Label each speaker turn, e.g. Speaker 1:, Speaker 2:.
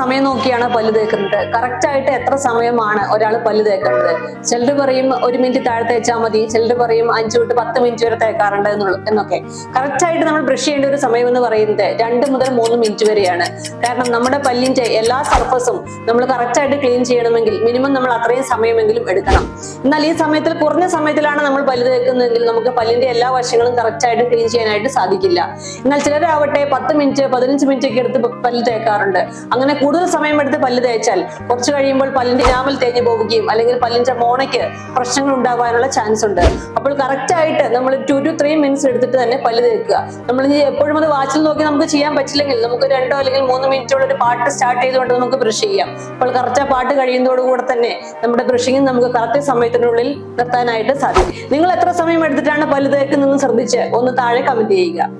Speaker 1: സമയം നോക്കിയാണ് പല്ല് തേക്കുന്നത്. കറക്റ്റ് ആയിട്ട് എത്ര സമയമാണ് ഒരാൾ പല്ല് തേക്കുന്നത്? ചിലർ പറയും ഒരു മിനിറ്റ് താഴെ തേച്ചാൽ മതി. ചിലർ പറയും അഞ്ചു തൊട്ട് പത്ത് മിനിറ്റ് വരെ തേക്കാറുണ്ട് എന്നുള്ളൂ എന്നൊക്കെ. കറക്റ്റ് ആയിട്ട് നമ്മൾ ബ്രഷ് ചെയ്യേണ്ട ഒരു സമയം എന്ന് പറയുന്നത് രണ്ട് മുതൽ മൂന്ന് മിനിറ്റ് വരെയാണ്. കാരണം നമ്മുടെ പല്ലിന്റെ എല്ലാ സർഫസും നമ്മൾ കറക്റ്റ് ആയിട്ട് ക്ലീൻ ചെയ്യണമെങ്കിൽ മിനിമം നമ്മൾ അത്രയും സമയമെങ്കിലും എടുക്കണം. എന്നാൽ ഈ സമയത്തിൽ കുറഞ്ഞ സമയത്തിലാണ് നമ്മൾ പല്ല് തേക്കുന്നതെങ്കിൽ നമുക്ക് പല്ലിന്റെ എല്ലാ വശങ്ങളും കറക്റ്റ് ആയിട്ട് ക്ലീൻ ചെയ്യാനായിട്ട് സാധിക്കില്ല. എന്നാൽ ചിലരാവട്ടെ പത്ത് മിനിറ്റ് പതിനഞ്ച് മിനിറ്റ് ഒക്കെ എടുത്ത് പല്ല് തേക്കാറുണ്ട്. അങ്ങനെ കൂടുതൽ സമയം എടുത്ത് പല്ല് തേച്ചാൽ കുറച്ച് കഴിയുമ്പോൾ പല്ലിന്റെ രാമൽ തേഞ്ഞു പോവുകയും അല്ലെങ്കിൽ പല്ലിന്റെ മോണയ്ക്ക് പ്രശ്നങ്ങൾ ഉണ്ടാകാനുള്ള ചാൻസ് ഉണ്ട്. അപ്പോൾ കറക്റ്റ് ആയിട്ട് നമ്മൾ ടു ടു ത്രീ മിനിറ്റ്സ് എടുത്തിട്ട് തന്നെ പല്ല് തേക്കുക. നമ്മൾ എപ്പോഴും അത് വാച്ചിൽ നോക്കി നമുക്ക് ചെയ്യാൻ പറ്റില്ലെങ്കിൽ നമുക്ക് രണ്ടോ അല്ലെങ്കിൽ മൂന്ന് മിനിറ്റോളം ഒരു പാട്ട് സ്റ്റാർട്ട് ചെയ്തുകൊണ്ട് നമുക്ക് ബ്രഷ് ചെയ്യാം. അപ്പോൾ കറക്റ്റ് ആ പാട്ട് കഴിയുന്നതോടുകൂടെ തന്നെ നമ്മുടെ ബ്രഷിങ് നമുക്ക് കറക്റ്റ് സമയത്തിനുള്ളിൽ നിർത്താനായിട്ട് സാധിക്കും. നിങ്ങൾ എത്ര സമയം എടുത്തിട്ടാണ് പല്ല് തേക്കുന്നതെന്ന് ശ്രദ്ധിച്ച് ഒന്ന് താഴെ കമന്റ് ചെയ്യുക.